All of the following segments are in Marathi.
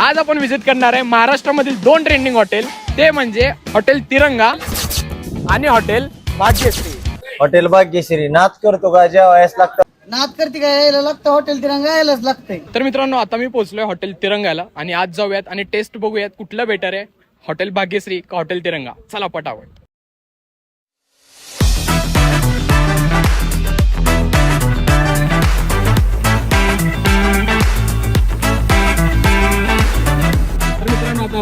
आज आपण व्हिजिट करणार आहे महाराष्ट्रामधील दोन ट्रेंडिंग हॉटेल ते म्हणजे हॉटेल तिरंगा आणि हॉटेल भाग्यश्री. हॉटेल भाग्यश्री. नाच करतो का? जेवायस लागतं. नाद करते काय यायला लागतं. हॉटेल तिरंगा यायलाच लागतंय. तर मित्रांनो आता मी पोहोचलोय हॉटेल तिरंगाला आणि आज जाऊयात आणि टेस्ट बघूयात कुठलं बेटर आहे हॉटेल भाग्यश्री का हॉटेल तिरंगा? चला पटावट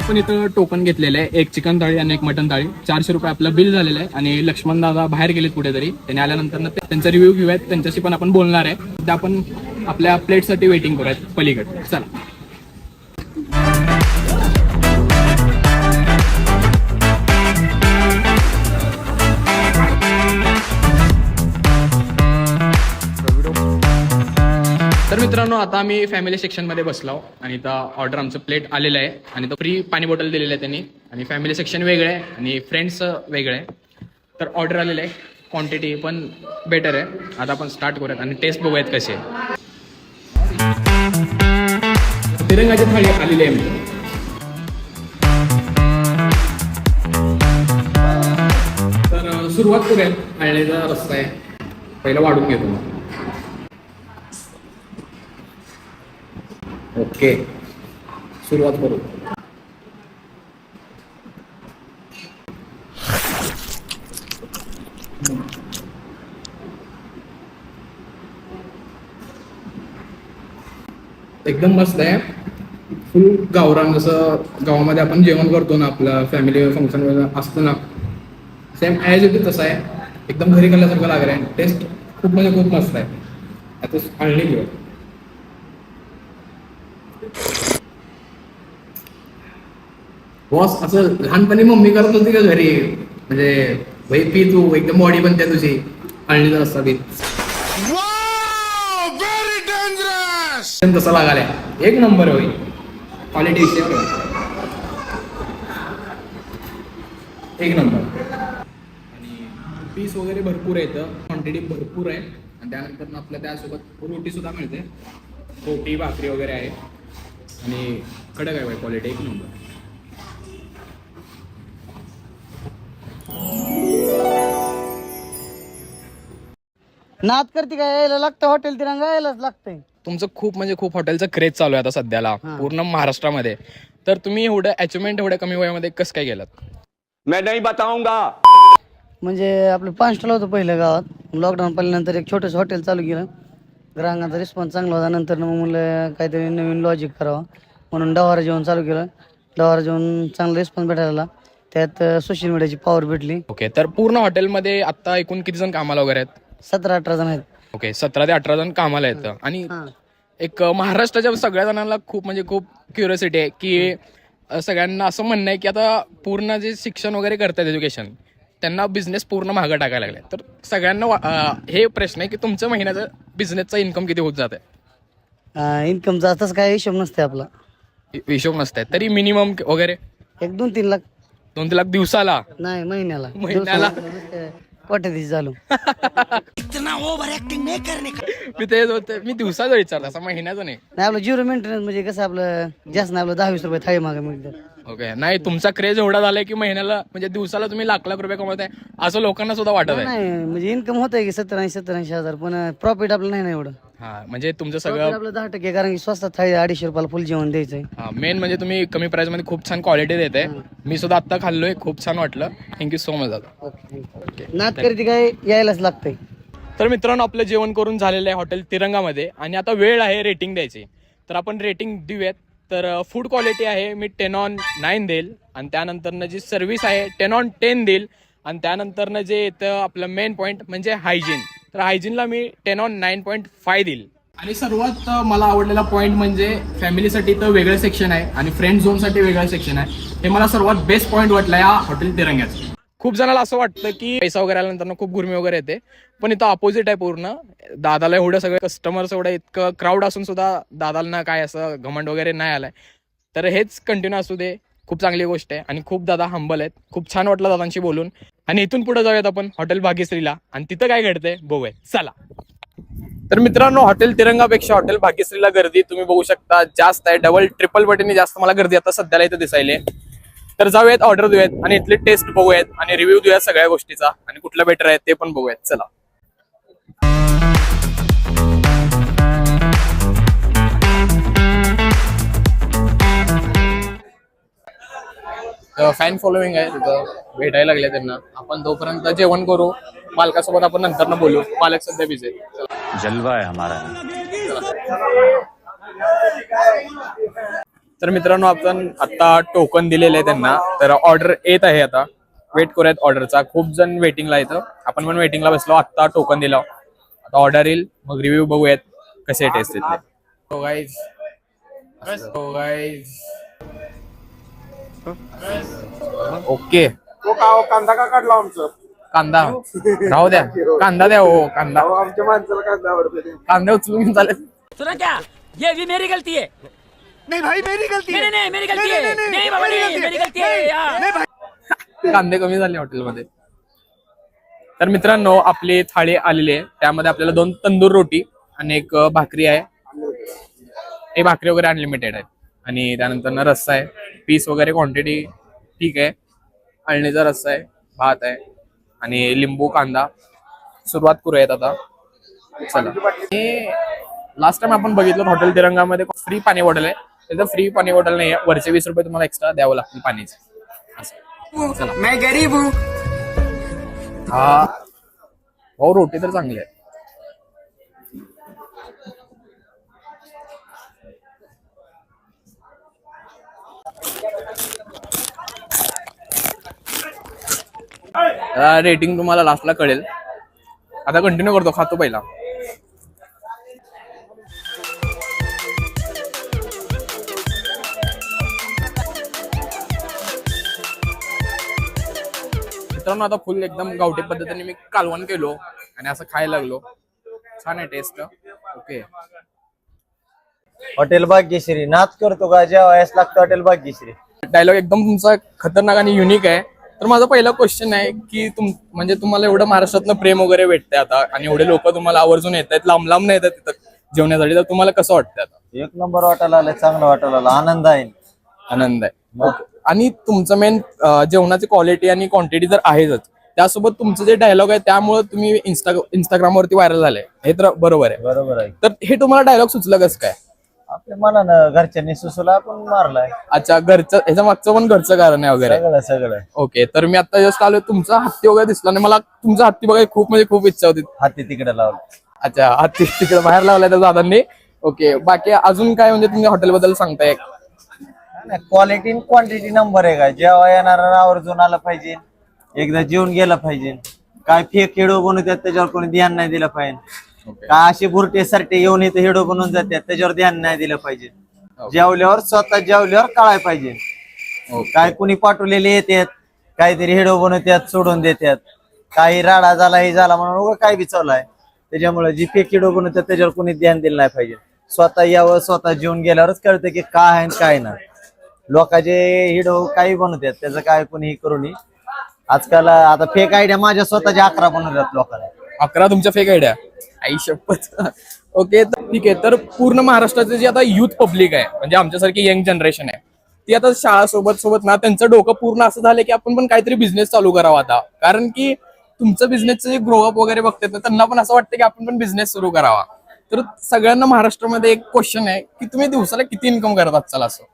आपण इथं टोकन घेतलेलं आहे. एक चिकन थाळी आणि एक मटन थाळी. चारशे रुपये आपलं बिल झालेलं आहे. आणि लक्ष्मण दादा बाहेर गेलेत कुठेतरी. त्यांनी आल्यानंतर ना त्यांचा रिव्ह्यू घेऊयात. त्यांच्याशी पण आपण बोलणार आहे. ते आपण आपल्या प्लेटसाठी वेटिंग करूयात पलीकडे. चला. आता आम्ही फॅमिली सेक्शनमध्ये बसलो आणि आता ऑर्डर आमचं प्लेट आलेलं आहे. आणि तो फ्री पाणी बॉटल दिलेलं आहे त्यांनी. आणि फॅमिली सेक्शन वेगळं आहे आणि फ्रेंड्स वेगळं आहे. तर ऑर्डर आलेलं आहे. क्वांटिटी पण बेटर आहे. आता आपण स्टार्ट करूयात आणि टेस्ट बघूयात कसे तिरंगाची थाळी आलेली आहे तर सुरुवात करूयात. आळण्याचा रस्ता आहे. पहिला वाढून घेतो ओके. सुरुवात करू. एकदम मस्त आहे. फुल गावरान जसं गावामध्ये आपण जेवण करतो ना आपलं फॅमिली फंक्शन वगैरे असतं ना सेम ॲज इट तसं आहे. एकदम घरी खाल्ल्यासारखं लागलं आहे टेस्ट खूप म्हणजे खूप मस्त आहे. आता आणली घेऊ बॉस असं लहानपणी मम्मी करत होती का घरी? म्हणजे भाई पी तू एकदम बॉडी बनते तुझी. रस्ता पी सेम तसा लागायला एक नंबर होई क्वालिटी एक नंबर आणि पीस वगैरे भरपूर आहे इथं क्वांटिटी भरपूर आहे. आणि त्यानंतर आपल्या त्यासोबत रोटी सुद्धा मिळते. रोटी भाकरी वगैरे आहे. आणि कडक आहे क्वालिटी एक नंबर. नाद करते काय यायला लागतं हॉटेल तिरंगा यायलाच लागतंय. तुमचं खूप म्हणजे खूप हॉटेलचं क्रेज चालू आहे आता सध्याला पूर्ण महाराष्ट्रामध्ये. तर तुम्ही एवढं अचिव्हमेंट एवढ्या कमी वयामध्ये कसं काय गेलात? मैं नहीं बताऊंगा। म्हणजे आपलं पाच होतं पहिलं गावात. लॉकडाऊन पडल्यानंतर एक छोटंसं हॉटेल चालू केलं. ग्राहकांचा रिस्पॉन्स चांगला होता. नंतर मग म्हणलं काहीतरी नवीन लॉजिक करावं. म्हणून डवारा जेवण चालू केलं. डवारा जेवण चांगला रिस्पॉन्स भेटायला त्यात सोशल मीडियाची पॉवर भेटली. ओके तर पूर्ण हॉटेलमध्ये आता एकूण किती जण कामाला वगैरे आहेत? सतरा अठरा जण आहेत. ओके सतरा ते अठरा जण कामाला येतं आणि हां. एक महाराष्ट्राच्या सगळ्या जणांना खूप म्हणजे खूप क्युरियोसिटी आहे की सगळ्यांना असं म्हणणं आहे की आता पूर्ण जे शिक्षण वगैरे करतात एज्युकेशन त्यांना बिझनेस पूर्ण मागं टाकायला लागलाय तर सगळ्यांना हे प्रश्न आहे की तुमच्या महिन्याचा बिझनेसचा इन्कम किती होत जात आहे? इन्कमचा तसं काय हिशोब नसते आपला. हिशोब नसतंय. तरी मिनिमम वगैरे? एक दोन तीन लाख. दोन ते लाख दिवसाला? नाही महिन्याला. महिन्याला? कोट्याधीश झालो. मी तेच होतं मी दिवसाचा विचारलं असं महिन्याचं नाही. नाही आपलं झिरो मेंटेनन्स म्हणजे कसं आपलं जास्त नाही आपलं दहा वीस रुपये थाळी मागे मिळतात. ओके नाही तुमचा क्रेज एवढा झालाय की महिन्याला म्हणजे दिवसाला तुम्ही लाख लाख रुपये कमवताय. असं लोकांना सुद्धा वाटत आहे. नाही म्हणजे इन्कम होत आहे की सत्तर ऐंशी सत्तर ऐंशी हजार पण प्रॉफिट आपलं नाही ना एवढं. हा म्हणजे तुमचं Profit सगळं आपलं दहा टक्के कारण की स्वस्तात थाळी अडीचशे रुपयाला फुल जेवण द्यायचंय. मेन म्हणजे तुम्ही कमी प्राइसमध्ये खूप छान क्वालिटी देते मी सुद्धा आता खाल्लोय खूप छान वाटलं. थँक्यू सो मच दादा. नाद करते काय यायलाच लागतंय. तर मित्रांनो आपलं जेवण करून झालेलं आहे हॉटेल तिरंगामध्ये. आणि आता वेळ आहे रेटिंग द्यायची. तर आपण रेटिंग देऊयात. तर फूड क्वालिटी आहे. मी टेन ऑन नाईन देईल. आणि त्यानंतरनं जी सर्व्हिस आहे टेन ऑन टेन देईल. आणि त्यानंतरनं जे येतं आपलं मेन पॉईंट म्हणजे हायजीन तर हायजीनला मी ten on nine point five देईल. आणि सर्वात मला आवडलेला पॉईंट म्हणजे फॅमिलीसाठी तर वेगळं सेक्शन आहे आणि फ्रेंड झोनसाठी वेगळं सेक्शन आहे. हे मला सर्वात बेस्ट पॉईंट वाटलं या हॉटेल तिरंग्याचं. खूप जणाला असं वाटतं की पैसा वगैरे आल्यानंतर खूप गुरमी वगैरे येते. पण इथं अपोजिट आहे पूर्ण. दादाला एवढं सगळे कस्टमर्स एवढं इतकं क्राऊड असून सुद्धा दादाला काय असं घमंड वगैरे नाही आलाय. तर हेच कंटिन्यू असू दे. खूप चांगली गोष्ट आहे आणि खूप दादा हंबल आहेत. खूप छान वाटलं दादांशी बोलून. आणि इथून पुढे जाऊयात आपण हॉटेल भाग्यश्रीला. आणि तिथं काय घडतंय बघूया. चला. तर मित्रांनो हॉटेल तिरंगापेक्षा हॉटेल भाग्यश्रीला गर्दी तुम्ही बघू शकता. जास्त आहे. डबल ट्रिपल पटीने जास्त मला गर्दी आता सध्याला इथं दिसायले तर जाऊयात ऑर्डर देऊयात आणि इथले टेस्ट बघूयात आणि रिव्ह्यू देऊयात सगळ्या गोष्टीचा. आणि कुठला बेटर आहे ते पण बघूयात. चला. फॅन फॉलोईंग आहे तिथं भेटायला लागले त्यांना. आपण तोपर्यंत जेवण करू. मालकासोबत आपण नंतर बोलू. मालक सध्या बिझी जलवा है हमारा. तर मित्रांनो आपण आता टोकन दिलेले आहे त्यांना. तर ऑर्डर येत आहे आता. वेट करूयात ऑर्डरचा खूप जण वेटिंगला येतं आपण पण वेटिंगला बसलो. आता टोकन दिलं. आता ऑर्डर येईल. मग रिव्ह्यू बघूयात कसे टेस्ट guys. ओके कांदा का काढला आमचं कांदा. राहू द्या. कांदा द्या. हो कांदा. आमच्या माणसाला कांदा आवडतो. कांदा उचलून घेऊन चालेल. सुना क्या? ये भी मेरी गलती है. नाही भाई मेरी गलती नहीं नहीं नहीं मेरी गलती है। नहीं बाबा नहीं मेरी गलती है यार। कांदे कमी झाले हॉटेलमध्ये. तर मित्रांनो आपली थाळी आलेली आहे त्यामध्ये आपल्याला दोन तंदूर रोटी आणि एक भाकरी आहे. हे भाकरी वगैरे अनलिमिटेड आहे आणि त्यानंतर रस्सा आहे. पीस वगैरे क्वांटिटी ठीक आहे. अळणीचा रस्सा आहे भात आहे आणि लिंबू कांदा. सुरुवात करूयात आता. चला. लास्ट टाइम आपण बघितलं हॉटेल तिरंगामध्ये फ्री पाणी बॉटल आहे. तिथं फ्री पाणी बॉटल नाही आहे वरचे वीस रुपये तुम्हाला एक्स्ट्रा द्यावं लागतील पाणीचे असं. चला. मैं गरीब हूँ। हा. हो रोटी तर चांगली आहे. रेटिंग तुम्हाला लास्टला कळेल. आता कंटिन्यू करतो खातो पहिला. मित्रांनो आता फुल एकदम गावठी पद्धतीने मी कालवण केलो आणि असं खायला लागलो. छान आहे टेस्ट ओके. हॉटेल भाग्यश्री नाच करतो का? जेवायस लागतं हॉटेल भाग्यश्री. डायलॉग एकदम तुमचा खतरनाक आणि युनिक आहे. तर माझा पहिला क्वेश्चन आहे की तुम म्हणजे तुम्हाला एवढं महाराष्ट्रातनं प्रेम वगैरे भेटतंय आता आणि एवढे लोक तुम्हाला आवर्जून येत आहेत लांब लांब येतात तिथं जेवण्यासाठी तर तुम्हाला कसं वाटतंय आता? एक नंबर वाटायला आलं चांगलं वाटायला आलं. आनंद आहे. आनंद आहे. आणि तुमचं मेन जेवणाची क्वालिटी आणि क्वांटिटी तर आहेच त्यासोबत तुमचं जे डायलॉग आहे त्यामुळे तुम्ही इंस्टा इंस्टाग्रामवरती व्हायरल झाले. हे तर बरोबर आहे. बरोबर आहे. तर हे तुम्हाला डायलॉग सुचलं कसं काय? आपल्या मनानं घरच्यांनी सुचवलं आपण मारलाय. अच्छा घरचं ह्याच्या मागचं पण घरचं कारण आहे वगैरे. सगळं सगळं. ओके तर मी आता जस्ट आलो तुमचा हत्ती वगैरे दिसला आणि मला तुमचा हत्ती बघायला खूप म्हणजे खूप इच्छा होती. हाती तिकडे लावलं अच्छा हत्ती तिकडे बाहेर लावलाय त्या दादांनी. ओके बाकी अजून काय म्हणजे तुम्ही हॉटेल बद्दल सांगताय क्वालिटी क्वांटिटी नंबर आहे का जेव्हा येणारा आवर्जून आलं पाहिजे एकदा जेवून गेलं पाहिजे. काय फेक हेडो बनवतात त्याच्यावर कोणी ध्यान नाही दिलं पाहिजे. काय असे बुरटे सारखे येऊन इथे हेडो बनवून जातात त्याच्यावर ध्यान नाही दिलं पाहिजे. जेवल्यावर स्वतः जेवल्यावर कळाय पाहिजे. काय कुणी पाठवलेले येतात काहीतरी हेडो बनवतात सोडून देतात काही राडा झाला हे झाला म्हणून काय बिचवलाय त्याच्यामुळे जी फेक हेडो बनवतात त्याच्यावर कोणी ध्यान दिलं नाही पाहिजे. स्वतः यावं स्वतः जेवून गेल्यावरच कळतं की काय आहे काय नाही. लोकांचे हिडो काही बनवतात त्याचं काय कोणी करू नये. आजकाल आता फेक आयडिया माझ्या स्वतःच्या अकरा बनवतात लोकांना. अकरा तुमच्या फेक आयडिया आई शपथ. ओके तर ठीक आहे तर पूर्ण महाराष्ट्राचे जे आता युथ पब्लिक आहे म्हणजे आमच्यासारखी यंग जनरेशन आहे ती आता शाळा सोबत सोबत ना त्यांचं डोकं पूर्ण असं झालं की आपण पण काहीतरी बिझनेस चालू करावा आता. कारण की तुमचं बिझनेसचं जे ग्रोअप वगैरे बघतात ना त्यांना पण असं वाटतं की आपण पण बिझनेस सुरू करावा. तर सगळ्यांना महाराष्ट्रामध्ये एक क्वेश्चन आहे की तुम्ही दिवसाला किती इन्कम करत चला असं.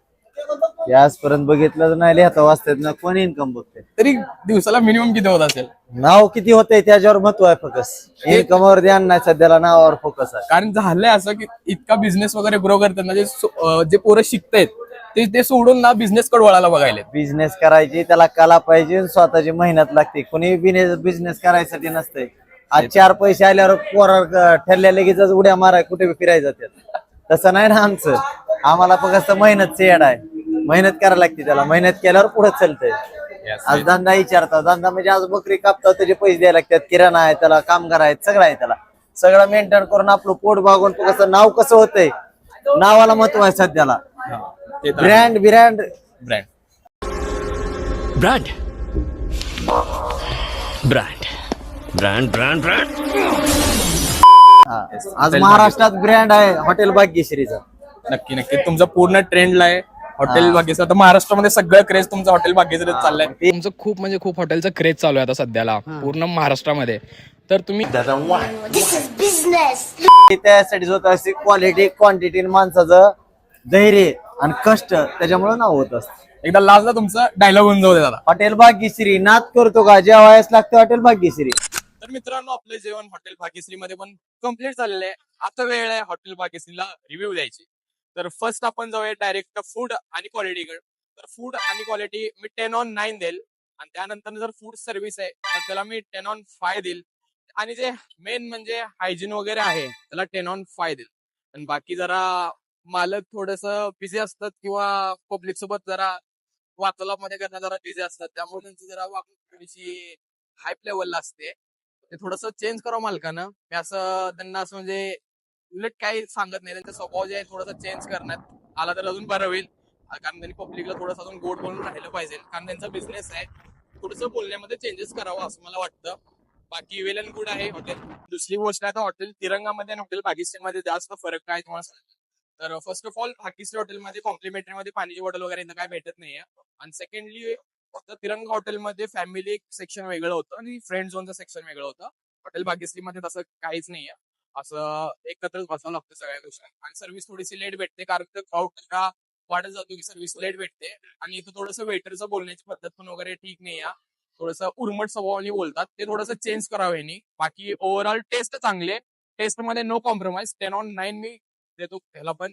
हे आजपर्यंत बघितलं नाही लिहिता वाचतात ना कोणी इन्कम बघते तरी दिवसाला मिनिमम किती होत असेल? नाव किती होतंय त्याच्यावर महत्त्व आहे फोकस इन्कमवर ध्यान नाही सध्याला नावावर फोकस आहे. कारण झालंय असं की इतका बिझनेस वगैरे ग्रो करतात ना जे सो- अं, जे पोरं शिकतायत ते ते सोडून ना बिझनेस कडे वळायला बघायला बिझनेस करायची त्याला कला पाहिजे स्वतःची मेहनत लागते. कोणी बिझनेस करायसाठी नसते आज चार पैसे आल्यावर पोरा ठरल्या लगेच उड्या माराय कुठे बी फिरायला जातात. तसं नाही ना आमचं. आम्हाला फक्त मेहनत येड आहे. मेहनत करायला लागते त्याला. मेहनत केल्यावर पुढे चालतंय. आज धंदा विचारता धंदा म्हणजे आज बकरी कापता त्याचे पैसे द्यायला लागतात. किराणा आहे त्याला कामगार आहेत सगळं आहे त्याला. सगळं मेंटेन करून आपलं पोट भागून कसं नाव कसं होतंय? नावाला महत्त्व आहे सध्याला. Brand brand. Brand. Brand brand brand. Brand brand आज महाराष्ट्रात ब्रँड आहे हॉटेल भाग्यश्रीचा. नक्की नक्की. तुमचं पूर्ण ट्रेंडला आहे. हॉटेल भाग्यश्री आता महाराष्ट्रामध्ये सगळं क्रेज तुमचं हॉटेल भाग्यश्री चाललंय. तुमचं खूप म्हणजे खूप हॉटेलचं क्रेज चालू आहे आता सध्याला पूर्ण महाराष्ट्रामध्ये. तर तुम्ही ते त्यासाठी होत असते क्वालिटी क्वांटिटी माणसाचं धैर्य आणि कष्ट त्याच्यामुळे नाव होत असतं. एकदा लास्टला तुमचं डायलॉग होऊन जाऊ दे दादा. हॉटेल भाग्यश्री नाद करतो का? जेवायच लागतं हॉटेल भाग्यश्री. तर मित्रांनो आपलं जेवण हॉटेल भाग्यश्री मध्ये पण कंप्लीट झालेलं आहे. आता वेळ आहे हॉटेल भाग्यश्रीला रिव्ह्यू द्यायची. तर फर्स्ट आपण जाऊया डायरेक्ट फूड आणि क्वालिटीकडे तर फूड आणि क्वालिटी मी टेन ऑन नाईन देईल. आणि त्यानंतर जर फूड सर्व्हिस आहे तर त्याला मी टेन ऑन फाय देईल. आणि जे मेन म्हणजे हायजीन वगैरे आहे त्याला टेन ऑन फाय देईल. आणि बाकी जरा मालक थोडस बिझी असतात किंवा पब्लिक सोबत जरा वार्तालापमध्ये करणं जरा बिझी असतात. त्यामुळे त्यांची जरा वागणूक थोडीशी हाय लेवलला असते. ते थोडस चेंज करावं मालकानं. मी असं त्यांना असं म्हणजे उलट काही सांगत नाही. त्यांचा स्वभाव जे आहे थोडासा चेंज करण्यात आला तर अजून बरं होईल. कारण त्यांनी पब्लिकला थोडंसं अजून गोड बोलून राहिलं पाहिजे. कारण त्यांचा बिझनेस आहे. थोडंसं बोलण्यामध्ये चेंजेस करावं असं मला वाटतं. बाकी वेल अँड गुड आहे हॉटेल दुसरी गोष्ट आहे तर हॉटेल तिरंगामध्ये आणि हॉटेल पाकिस्तानमध्ये जास्त फरक काय तुम्हाला तर फर्स्ट ऑफ ऑल पाकिस्तान हॉटेलमध्ये कॉम्प्लिमेंटरीमध्ये पाण्याची बॉटल वगैरे इथं काय भेटत नाहीये. आणि सेकंडली फक्त तिरंगा हॉटेलमध्ये फॅमिली सेक्शन वेगळं होतं आणि फ्रेंड झोनचं सेक्शन वेगळं होतं. हॉटेल भाग्यश्रीमध्ये तसं काहीच नाहीये. असं एकत्रच बसावं लागतं सगळ्या गोष्टी. आणि सर्व्हिस थोडीशी लेट भेटते कारण क्राऊड का वाटत जातो की सर्व्हिस लेट भेटते. आणि इथं थोडंसं वेटरचं बोलण्याची पद्धत पण वगैरे ठीक नाही आहे. थोडस उर्मट स्वभावाने बोलतात. ते थोडंसं चेंज करावं यांनी. बाकी ओव्हरऑल टेस्ट चांगले. टेस्टमध्ये no compromise ten on nine मी देतो त्याला पण.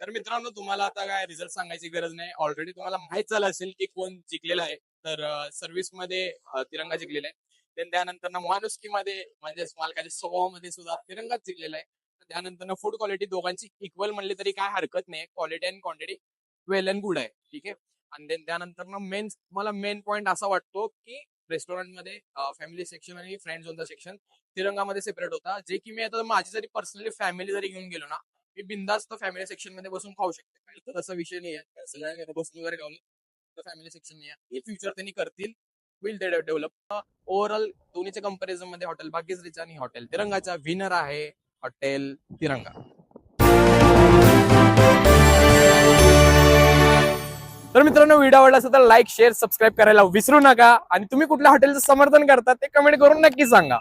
तर मित्रांनो तुम्हाला आता काय रिझल्ट सांगायची गरज नाही. ऑलरेडी तुम्हाला माहीत झालं असेल की कोण जिंकलेला आहे. तर सर्व्हिसमध्ये तिरंगा जिंकलेला आहे. त्यानंतर माणुसकीमध्ये म्हणजे मालकाच्या स्वभावामध्ये सुद्धा तिरंगाच जिंकलेला आहे. त्यानंतर फूड क्वालिटी दोघांची इक्वल म्हणली तरी काय हरकत नाही. Quality and quantity well and good आहे. ठीक आहे? आणि देन त्यानंतर मेन मला मेन पॉईंट असा वाटतो की रेस्टॉरंटमध्ये फॅमिली सेक्शन आणि फ्रेंड झोनचा सेक्शन तिरंगामध्ये सेपरेट होता. जे की मी आता माझी जरी पर्सनली फॅमिली जरी घेऊन गेलो ना मी बिंदास्त फॅमिली सेक्शनमध्ये बसून खाऊ शकते. तर असा विषय नाही आहे. सगळ्या बसून वगैरे खाऊ तर फॅमिली सेक्शन नाही आहे. हे फ्युचर त्यांनी करतील. विल दे डेव्हलप ओव्हरऑल दोन्हीच्या कंपॅरिझनमध्ये हॉटेल भाग्यश्रीचा आणि हॉटेल तिरंगाचा विनर आहे हॉटेल तिरंगा. तर मित्रांनो व्हिडिओ आवडला असेल तर लाईक शेअर सबस्क्राईब करायला विसरू नका. आणि तुम्ही कुठल्या हॉटेलचं समर्थन करता ते कमेंट करून नक्की सांगा.